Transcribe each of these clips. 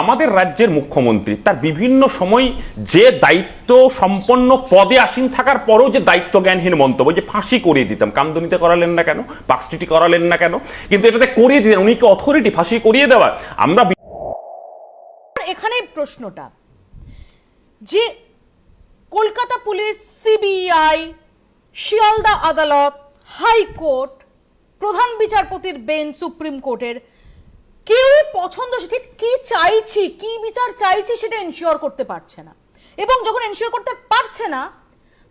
আমাদের রাজ্যের মুখ্যমন্ত্রী, তার বিভিন্ন সময় যে দায়িত্ব সম্পন্ন পদে আসীন থাকার পরেও যে দায়িত্ব জ্ঞানহীন মন্তব্য, যে ফাঁসি করিয়ে দিতাম, কামদুনিতে করালেন না কেন পাকস্টিটি করালেন না কেন, কিন্তু এটাতে করিয়ে দিতেন, উনি কি অথরিটি ফাঁসি করিয়ে দেওয়া আমরা এখানে প্রশ্নটা, যে কলকাতা পুলিশ, সিবিআই, শিয়ালদা আদালত, হাইকোর্ট, প্রধান বিচারপতির বেঞ্চ সুপ্রিম কোর্টের কেউ পছন্দ ঠিক কি চাইছি, কি বিচার চাইছি সেটা এনশিওর করতে পারছে না। এবং যখন এনশিওর করতে পারছে না,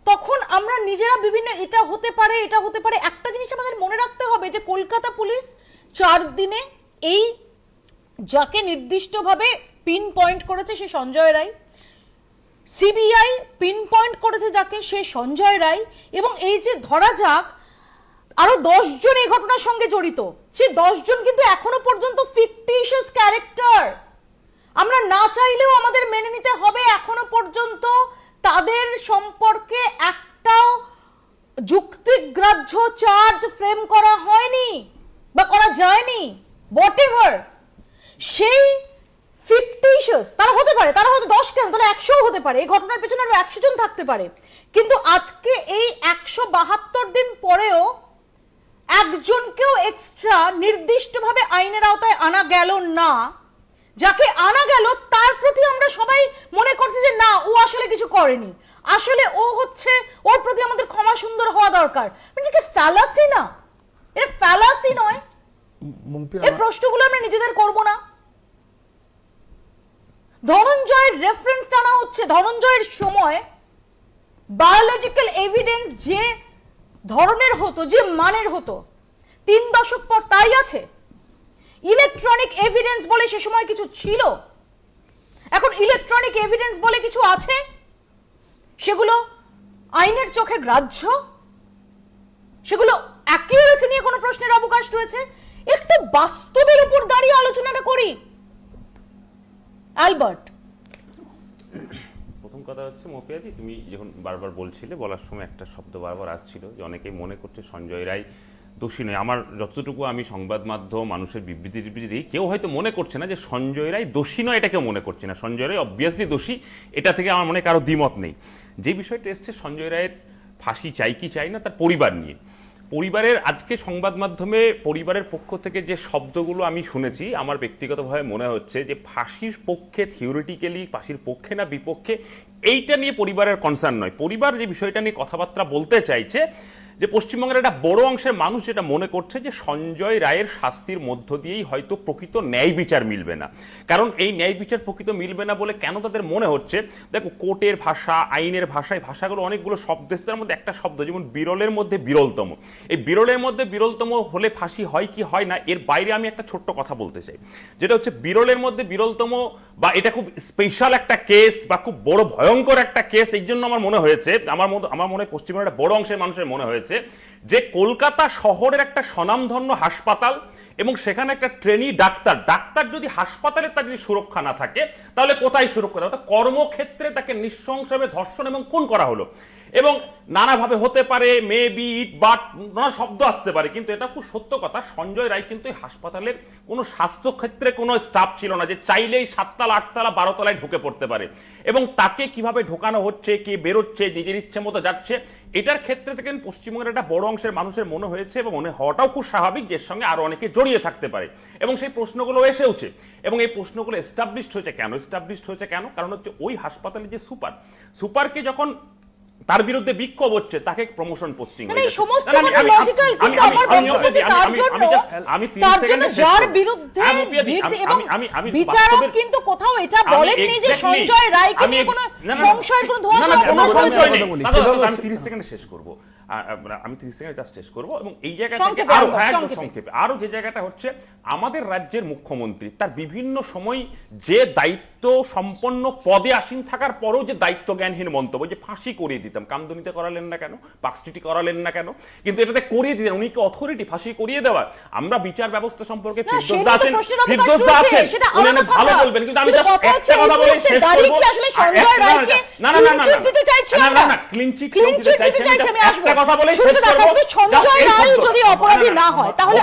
তখন আমরা নিজেরা বিভিন্ন এটা হতে পারে, এটা হতে পারে, একটা জিনিস আমাদের মনে রাখতে হবে যে কলকাতা পুলিশ চার দিনে এই যাকে নির্দিষ্টভাবে পিন পয়েন্ট করেছে সে Sanjay Roy CBI pin point করেছে যাকে সে সঞ্জয় রায়, এবং এই যে ধরা যাক আরও জন এই ঘটনার সঙ্গে জড়িত। সেই জন কিন্তু এখনও পর্যন্ত ফিকটিশিয়াস ক্যারেক্টার আমরা না চাইলেও আমাদের মেনে নিতে হবে এখনও পর্যন্ত তাদের সম্পর্কে একটাও যুক্তিগ্রাহ্য চার্জ ফ্রেম করা হয়নি বা করা যায়নি। হোয়াট সেই ফিকটিশিয়াস তারা হতে পারে, তারা হয়তো দশ কেন, তাহলে একশো হতে পারে। এই ঘটনার পেছনে আরও একশো জন থাকতে পারে। কিন্তু আজকে এই একশো বাহাত্তর দিন পরেও একজনকেও এক্সট্রা নির্দিষ্টভাবে আইনের আওতায় আনা গেল না। যাকে আনা গেল তার প্রতি আমরা সবাই মনে করছি যে না ও আসলে কিছু করেনি। আসলে ও হচ্ছে ওর প্রতি আমাদের ক্ষমা সুন্দর হওয়া দরকার। মানে এটা ফ্যালাসি না? এটা ফ্যালাসি নয়। এই প্রশ্নগুলো আমরা নিজেদের করব না। ধনঞ্জয়ের রেফারেন্স টানা হচ্ছে। ধনঞ্জয়ের সময় বায়োলজিক্যাল এভিডেন্স যে ধরনের হতো যে মানের হতো তিন দশক পর তাই আছে। ইলেকট্রনিক এভিডেন্স বলে সে সময় কিছু ছিল। এখন ইলেকট্রনিক এভিডেন্স বলে কিছু আছে? সেগুলো আইনের চোখে গ্রাহ্য? সেগুলো অ্যাকিউরেসি নিয়ে কোনো প্রশ্নের অবকাশ রয়েছে? একটু বাস্তবের উপর দাঁড়িয়ে আলোচনাটা করি। অ্যালবার্ট প্রথম কথা হচ্ছে মপিয়াদি তুমি যখন বারবার বলছিলে, বলার সময় একটা শব্দ বারবার আসছিল যে অনেকেই মনে করছে সঞ্জয় রায় দোষী নয় আমার যতটুকু আমি সংবাদ মাধ্যম, মানুষের বিবৃতি টিবৃতি দিই, কেউ হয়তো মনে করছে না যে সঞ্জয় রায় দোষী নয় এটা কেউ মনে করছে না। সঞ্জয় রায় অবভিয়াসলি দোষী, এটা থেকে আমার মনে কারও দ্বিমত নেই। যে বিষয়টা এসছে সঞ্জয় রায়ের ফাঁসি চাই কি চাই না, তার পরিবার নিয়ে। পরিবারের আজকে সংবাদ মাধ্যমে পরিবারের পক্ষ থেকে যে শব্দগুলো আমি শুনেছি, আমার ব্যক্তিগতভাবে মনে হচ্ছে যে ফাঁসির পক্ষে থিওরিটিক্যালি ফাঁসির পক্ষে না বিপক্ষে, এইটা নিয়ে পরিবারের কনসার্ন নয়। পরিবার যে বিষয়টা নিয়ে কথাবার্তা বলতে চাইছে যে পশ্চিমবঙ্গের একটা বড় অংশের মানুষ যেটা মনে করছে যে সঞ্জয় রায়ের শাস্তির মধ্য দিয়েই হয়তো প্রকৃত ন্যায় বিচার মিলবে না। কারণ এই ন্যায় বিচার প্রকৃত মিলবে না বলে কেন তাদের মনে হচ্ছে? দেখো, কোর্টের ভাষা, আইনের ভাষায় ভাষাগুলো অনেকগুলো শব্দ তার মধ্যে একটা শব্দ, যেমন বিরলের মধ্যে বিরলতম। এই বিরলের মধ্যে বিরলতম হলে ফাঁসি হয় কি হয় না, এর বাইরে আমি একটা ছোট্ট কথা বলতে চাই। যেটা হচ্ছে, বিরলের মধ্যে বিরলতম বা এটা খুব স্পেশাল একটা কেস বা খুব বড় ভয়ঙ্কর একটা কেস এই জন্য আমার মনে হয়েছে, আমার মতো, আমার মনে পশ্চিমবঙ্গের একটা বড় অংশের মানুষের মনে হয়েছে যে কলকাতা শহরের একটা স্বনামধন্য হাসপাতাল এবং সেখানে একটা ট্রেনি ডাক্তার। ডাক্তার যদি হাসপাতালে তার যদি সুরক্ষা না থাকে, তাহলে কোথায় সুরক্ষা? কর্মক্ষেত্রে তাকে নৃশংসভাবে ধর্ষণ এবং খুন করা হলো। এবং নানাভাবে হতে পারে মে বি ইট বাট নানা শব্দ আসতে পারে, কিন্তু এটা খুব সত্য কথা। সঞ্জয় রায় কিন্তু হাসপাতালের কোনো স্বাস্থ্যক্ষেত্রে কোনো স্টাফ ছিল না যে চাইলেই সাততলা, আটতলা, বারোতলায় ঢুকে পড়তে পারে। এবং তাকে কীভাবে ঢোকানো হচ্ছে, কে বেরোচ্ছে, নিজের ইচ্ছে মতো যাচ্ছে, এটার ক্ষেত্রে থেকে পশ্চিমবঙ্গের একটা বড় অংশের মানুষের মনে হয়েছে এবং মনে হওয়াটাও খুব স্বাভাবিক যে সঙ্গে আরও অনেকে জড়িয়ে থাকতে পারে। এবং সেই প্রশ্নগুলো এসেওছে। এবং এই প্রশ্নগুলো এস্টাবলিশড হয়েছে কেন? এস্টাবলিশড হয়েছে কেন? কারণ হচ্ছে ওই হাসপাতালে যে সুপার, সুপারকে যখন তার বিরুদ্ধে বিক্ষোভ হচ্ছে তাকে প্রমোশন পোস্টিং মানে কিন্তু কোথাও এটা বলেননি যে সঞ্জয় রায়কে নিয়ে কোনো সংশয়ের কোনো আমি 30 সেকেন্ডে শেষ করব আমি 30 সেকেন্ডে জাস্ট শেষ করব এবং এই জায়গা থেকে সংক্ষেপে আরও হ্যাঁ, একদম। সংক্ষেপে আরও যে জায়গাটা হচ্ছে আমাদের রাজ্যের মুখ্যমন্ত্রী তার বিভিন্ন সময় যে দায়িত্ব সম্পন্ন পদে আসীন থাকার পরেও যে দায়িত্ব জ্ঞানহীন মন্তব্য যে ফাঁসি করিয়ে দিতাম কামদুনিতে করালেন না কেন? পাকস্টিটি করালেন না কেন? কিন্তু এটাতে করিয়ে দিতেন উনি কি অথরিটি ফাঁসি করিয়ে দেওয়ার? আমরা বিচার ব্যবস্থা সম্পর্কে না, ফিরদোস সেটা দা তো আছেন প্রশ্নের অবকাশ ফিরদোস দা রয়েছে, আছেন উনি অনেক ভালো বলবেন কিন্তু আমি জাস্ট একটা কথা বলে শেষ করব। না না না না দিতে চাইছি না না আমরা? না ক্লিন চিট দিতে চাইছি আমি আসব একটা কথা বলে শেষ করব। সঞ্জয় রায় যদি অপরাধী না হয় তাহলে?